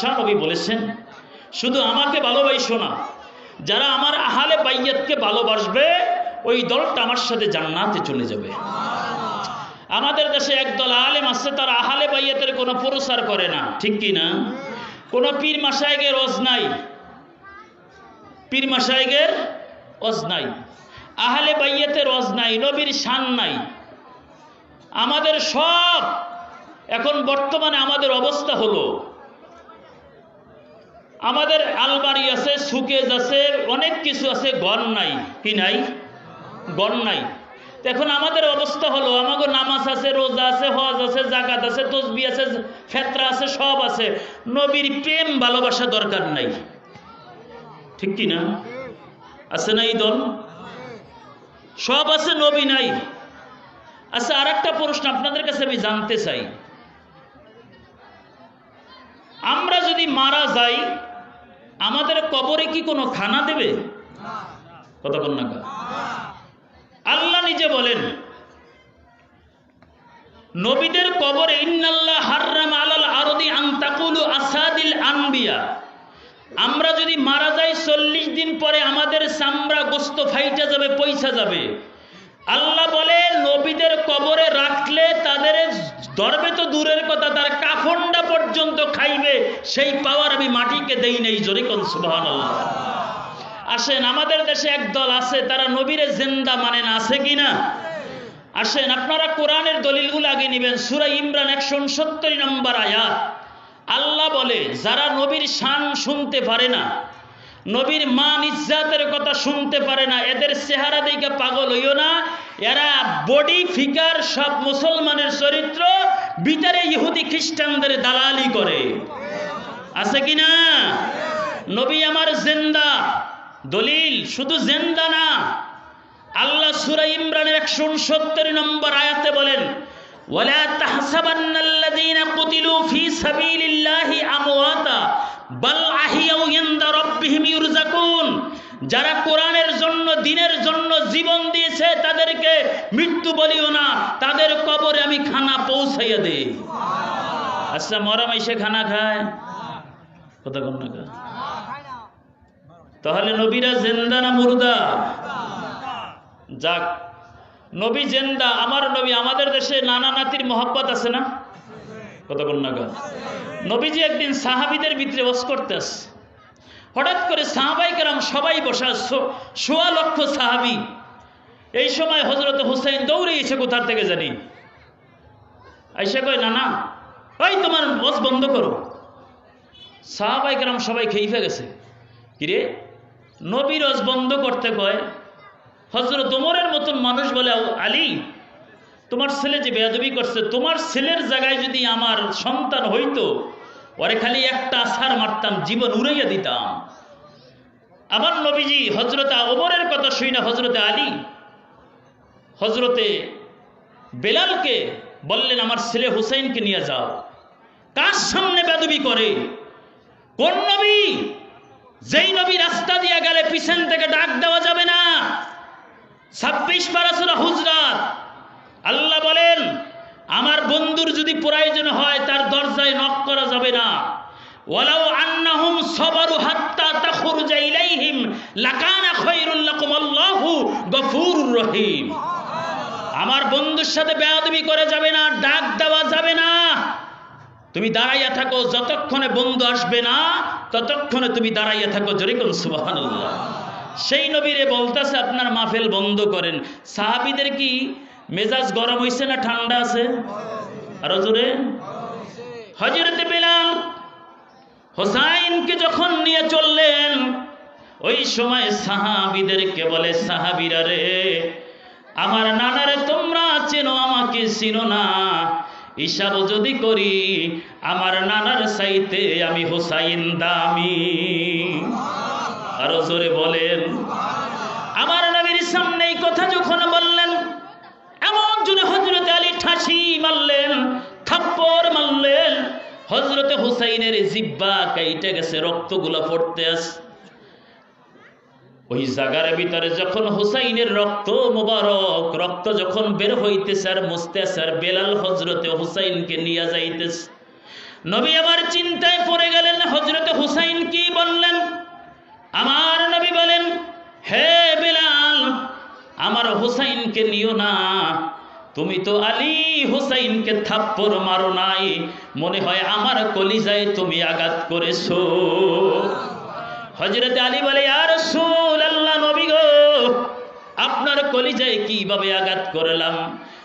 বাদশাহ নবী বলেছেন, শুধু আমাকে ভালোবাসো না, যারা আমার আহালে বাইয়াতকে ভালোবাসবে, ওই দলটা আমার সাথে জান্নাতে চলে যাবে। আমাদের দেশে একদল আলেম আছে, তারা আহালে বাইয়াতের কোনো প্রচার করে না, ঠিক কি না? কোনো পীর মাসায়েগের রোজ নাই। পীর মাসায়েগের অজ নাই। আহলে বাইয়াতের অজ নাই, নবীর শান নাই। আমাদের সব, এখন বর্তমানে আমাদের অবস্থা হলো আমাদের আলমারি আছে, সুকেজ আছে, অনেক কিছু আছে, গণ নাই। কি নাই? গণ নাই। এখন আমাদের অবস্থা হলো আমাকে নামাজ আছে, রোজা আছে, হজ আছে, জাকাত আছে তসবি আছে, ফেতরা আছে, সব আছে। নবীর প্রেম, ভালোবাসা দরকার নাই। ঠিক কি না? আছে না এই দল? সব আছে, নবী নাই। আচ্ছা আর একটা প্রশ্ন আপনাদের কাছে আমি জানতে চাই। আমরা যদি মারা যাই আমাদের কবরে কি কোনো খানা দেবে? কথা না আল্লাহ নিজে বলেন, নবীদের কবরে ইন্নাল্লাহ হাররাম আলাল আরদি আন তাকুলু আসাদিল আনবিয়া। আমরা যদি মারা যাই চল্লিশ দিন পরে আমাদের চামড়া গোস্ত ফাইটা যাবে, পয়সা যাবে। আল্লাহ বলে, নবীদের কবরে রাখলে তাদের ধরবে তো দূরের কথা, তার কাফনটা পর্যন্ত খাইবে, সেই পাওয়ার আমি মাটিকে দেই নেই, জোরে কোন সুবহান আসেন, আমাদের দেশে এক দল আছে, তারা নবীরে জেন্দা মানে না, আছে কি না? আসেন, আপনারা কোরআনের দলিলগুলো আগে নেবেন, সুরা ইমরান একশো উনসত্তর নম্বর আয়াত। আল্লাহ বলে, যারা নবীর শান শুনতে পারে না নবীর মান ইজ্জাতের কথা শুনতে পারে না। এদের চেহারা দিকে পাগল হইও না। এরা বডি, ফিগার সব মুসলমানের চরিত্র। বিচারে ইহুদি খ্রিস্টানদের দালালি করে। আছে কি না? নবী আমার জেন্দা। দলিল, শুধু জেন্দা না। আল্লাহ সুরা ইমরানের একশো উনসত্তর নম্বর আয়াতে বলেন, ওয়ালা তাহসাবান্নাল্লাযীনা কুতিলু ফী সাবীলিল্লাহি আমওয়াতা। যারা কোরআনের জন্য, দিনের জন্য জীবন দিয়েছে, তাদেরকে মৃত্যু বলিও না, তাদের কবরে আমি খানা পৌঁছাইয়া দিই। আচ্ছা মরম এসে খানা খায়? কথা কম না তাহলে নবীরা জেন্দা না মুরদা? যাক, নবী জেন্দা, আমার নবী, আমাদের দেশে নানা নাতির মহব্বত আছে না? কত কন্যা নবীজি একদিন সাহাবিদের ভিতরে বস করতে আস হঠাৎ করে সাহাবাই কেরাম সবাই বসা সোয়া লক্ষ সাহাবি। এই সময় হজরত হুসাইন দৌড়ে এসে কোথার থেকে জানি? আইসা কয় না না ওই তোমার বস বন্ধ করো। সাহাবাই কেরাম সবাই খেইফে গেছে। কিরে? নবীর রস বন্ধ করতে কয় হজরত ওমরের মতন মানুষ বলে আলী তোমার ছেলে যে বেয়াদবি করছে, তোমার ছেলের জায়গায় যদি আমার সন্তান হইতো, ওরে খালি একটা আসার মারতাম, জীবন উড়াইয়া দিতাম। আমার নবীজি হজরতে ওমরের কথা শুই না হজরতে আলী। হজরতে বেলালকে বললেন, আমার ছেলে হুসাইনকে নিয়ে যাও। কার সামনে বেদবি করে? কোন নবী? যেই নবী রাস্তা দিয়ে গেলে পিছন থেকে ডাক দেওয়া যাবে না। ছাব্বিশ পারাসুরা হুজরাত। আল্লাহ বলেন, আমার বন্ধুর যদি প্রয়োজন হয়, তার দরজায় নক করা যাবে না। ওয়ালাউ আন্নাহুম সাবারু হাত্তা তাখরুজা ইলাইহিম লাকানা খায়রুল লাকুম আল্লাহু গফুরুর রহিম। আমার বন্ধুর সাথে বেয়াদবি করে যাবে না, ডাক দেওয়া যাবে না। তুমি দাঁড়াইয়া থাকো, যতক্ষণে বন্ধু আসবে না, ততক্ষণে তুমি দাঁড়াইয়া থাকো জরিকুল সুবহানাল্লাহ। সেই নবীরে বলতেছে, আপনার মাহফিল বন্ধ করেন। সাহাবিদের কি মেজাজ গরম হইছে না ঠান্ডা আছে? আরও জোরে। হজরতে বেলাল হোসাইনকে যখন নিয়ে চললেন, ওই সময় সাহাবিদেরকে বলে, সাহাবিরা রে, আমার নানারে তোমরা চেনো, আমাকে চিনো না। হিসাব যদি করি, আমার নানার সাইতে আমি হোসাইন দামি। আরও জোরে বলেন। আমার নবীর সামনে এই কথা যখন বললেন হজরতে হুসাইনের জিব্বা কাইটে গেছে, রক্তগুলো পড়তে আস। ওই জাগার ভিতরে যখন হুসাইনের রক্ত মোবারক, রক্ত যখন বের হইতেছে আর মুস্তেছে আর বেলাল হজরতে হুসাইনকে নিয়ে যাইতেছে। নবী আবার চিন্তায় পড়ে গেলেন হজরতে হুসাইন কি বললেন? আমার নবী বলেন, হে বেলাল, আমার হুসাইনকে নিও না তুমি তো আলী হুসাইনকে থাপ্পড় মারো নাই। মনে হয় আমার কলিজায় তুমি আঘাত করেছ। হজরত আলী বলে আর সুল আল্লাহ নবী গো, আপনার কলিজায় কীভাবে আঘাত করলাম?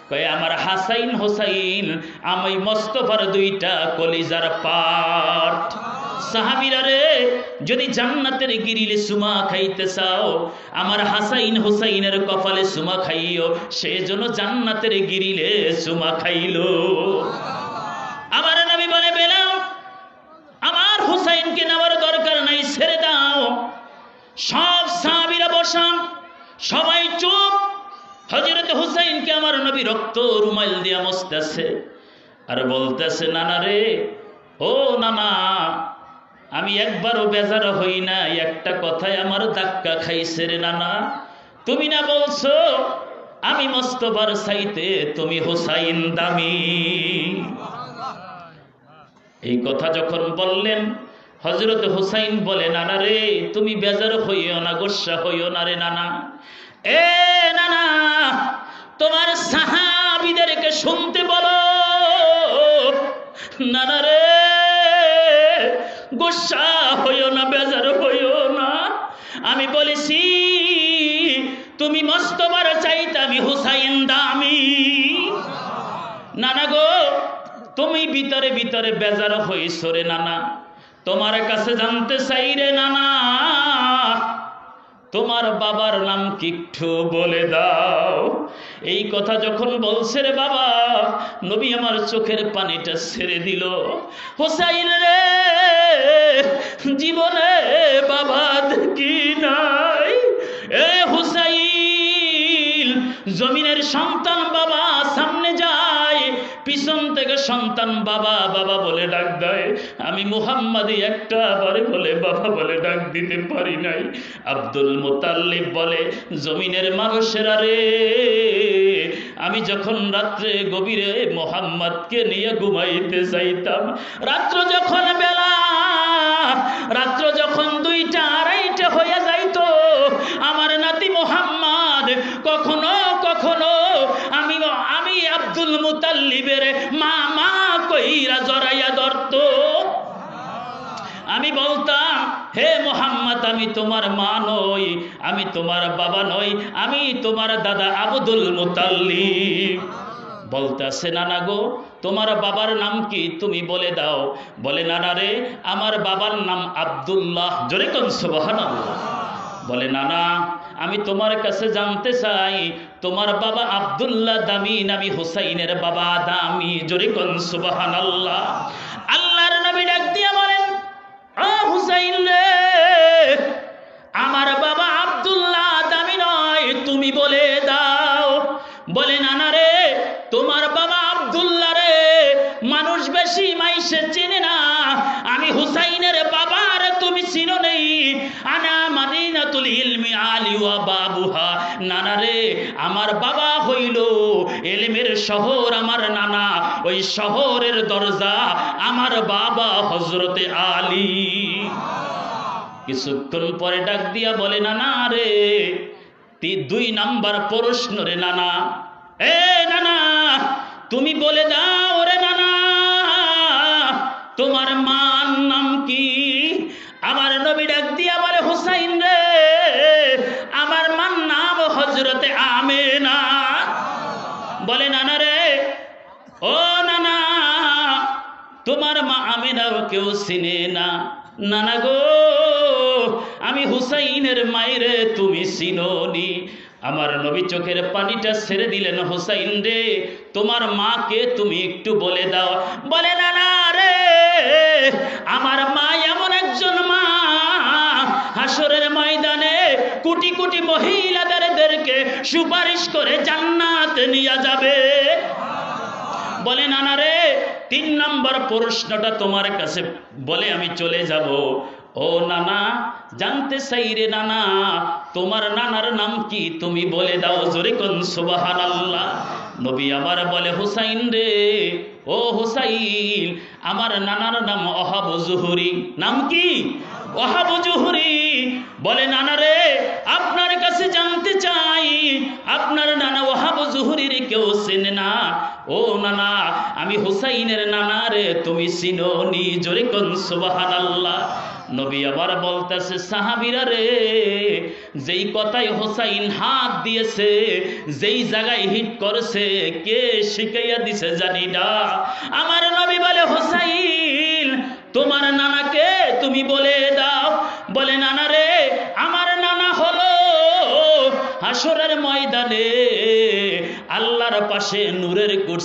কয়ে, আমার হাসাইন হোসাইন, আমি মস্তফার দুইটা কলিজার পাঠ সাহাবিরা যদি জান্নাতের গিরিলে সুমা খাইতে চাও, আমার হাসাইন হোসাইনের কপালে সুমা খাইও সে জন্য জান্নাতের গিরিলে সুমা খাইলো। আমার নবী বলে, বেলাও, আমার হুসাইনকে নেওয়ার দরকার নাই, ছেড়ে দাও। সব সাহাবিরা বসান, সবাই চুপ। হজরত হুসাইনকে আমার নবী রক্ত রুমাইল দিয়া মস্তেছে, আর বলতেছে, নানা রে, ও নানা আমি একবারও বেজার হই না, একটা কথায় আমার ধাক্কা খাইছে রে নানা। তুমি না বলছো, আমি মস্তবার সাইতে তুমি হোসাইন দামি। এই কথা যখন বললেন হজরত হোসাইন বলে, নানা রে, তুমি বেজার হইও না, গোসা হইও না রে নানা। এ নানা, তোমার সাহাবিদেরকে শুনতে বলো। নানা রে গোসা হইও না, বেজার হইও না। আমি বলেছি, তুমি মস্ত মস্তবার চাইতে, আমি হুসাইন দামি। নানা গো, তুমি ভিতরে ভিতরে বেজার হইছ রে নানা। তোমার কাছে জানতে চাই রে নানা। তোমার বাবার নাম কি একটু বলে দাও। এই কথা যখন বলছে রে বাবা, নবী আমার চোখের পানিটা ছেড়ে দিল। হোসাইন রে সন্তান বাবা বাবা বলে ডাক দেয়। আমি মুহাম্মাদি একটা বারে বলে বাবা বলে ডাক দিতে পারি নাই। আব্দুল মুতাল্লিব বলে, জমিনের মানুষেরা রে, আমি যখন রাত্রে গভীরে মোহাম্মদকে নিয়ে ঘুমাইতে যাইতাম, রাত্র যখন বেলা, রাত্র যখন দুইটা, আড়াইটা হয়ে যাইতো, আমার নাতি মোহাম্মদ কখনো কখনো আমি আমি আব্দুল মুতাল্লিবের মা কইরা জড়াইয়া ধরত। আমি বলতাম, হে মোহাম্মদ, আমি তোমার মা নই, আমি তোমার বাবা নই, আমি তোমার দাদা আব্দুল মুতাল্লিব। বলতেছে, নানা গো, তোমার বাবার নাম কি? তুমি বলে দাও। বলে, নানা রে, আমার বাবার নাম আব্দুল্লাহ। জোরে কোন, সুবহানাল্লাহ। বলে, নানা, আমি তোমার কাছে জানতে চাই তোমার বাবা আব্দুল্লাহ দামি, নামি হুসাইনের বাবা দামি। জোরে কন সুবাহান আল্লাহ আল্লাহর নবী ডাক দিয়া বলেন, আ হুসাইন রে, আমার বাবা আব্দুল্লাহ ইলমি আলি ওয়া বাবুহা নানা রে, আমার বাবা হইল এলিমের শহর, আমার নানা ওই শহরের দরজা, আমার বাবা হজরতে আলী। কিছুক্ষণ পরে ডাক দিয়া বলে, নানা রে দুই নাম্বার প্রশ্ন রে নানা। এ নানা, তুমি বলে দাও রে নানা, তোমার মান নাম কি? কেউ চিনে না। নানা গো, আমি হুসাইনের মায়েরে তুমি চিনোনি। আমার নবী চোখের পানিটা ছেড়ে দিলেন, হুসাইন রে, তোমার মাকে তুমি একটু বলে দাও। বলে, নানা রে, আমার মা এমন একজন মা। হাসরের ময়দানে কোটি কোটি মহিলাদেরকে সুপারিশ করে জান্নাত নিয়ে যাবে। বলে, নানা রে, তিন নম্বর প্রশ্নটা তোমার কাছে বলে আমি চলে যাব। ও নানা, জানতে চাই রে নানা, তোমার নানার নাম কি তুমি বলে দাও জোরে কোন সুবাহান আল্লাহ নবী আমার বলে, হুসাইন রে, ও হুসাইন, আমার নানার নাম অহাব জুহুরি। নাম কি? অহাব জুহুরি। বলে, নানা রে, আপনার কাছে জানতে চাই, আপনার নানা ওহাব জুহুরির কেউ চেনে না। ও নানা, আমি হুসাইনের নানা রে, তুমি চিনো নি জোরে কোন সুবহানাল্লাহ। নবী আবার বলতেছে, সাহাবিরা রে, যেই কথায় হোসাইন হাত দিয়েছে, যেই জায়গায় হিট করেছে, কে শিখাইয়া দিছে জানি না। আমার নবী বলে, হোসাইন, তোমার নানাকে তুমি বলে দাও। বলে, নানা রে, আমার নানা হলো হাসরের ময়দানে, আল্লাহর পাশে নূরের কুরসি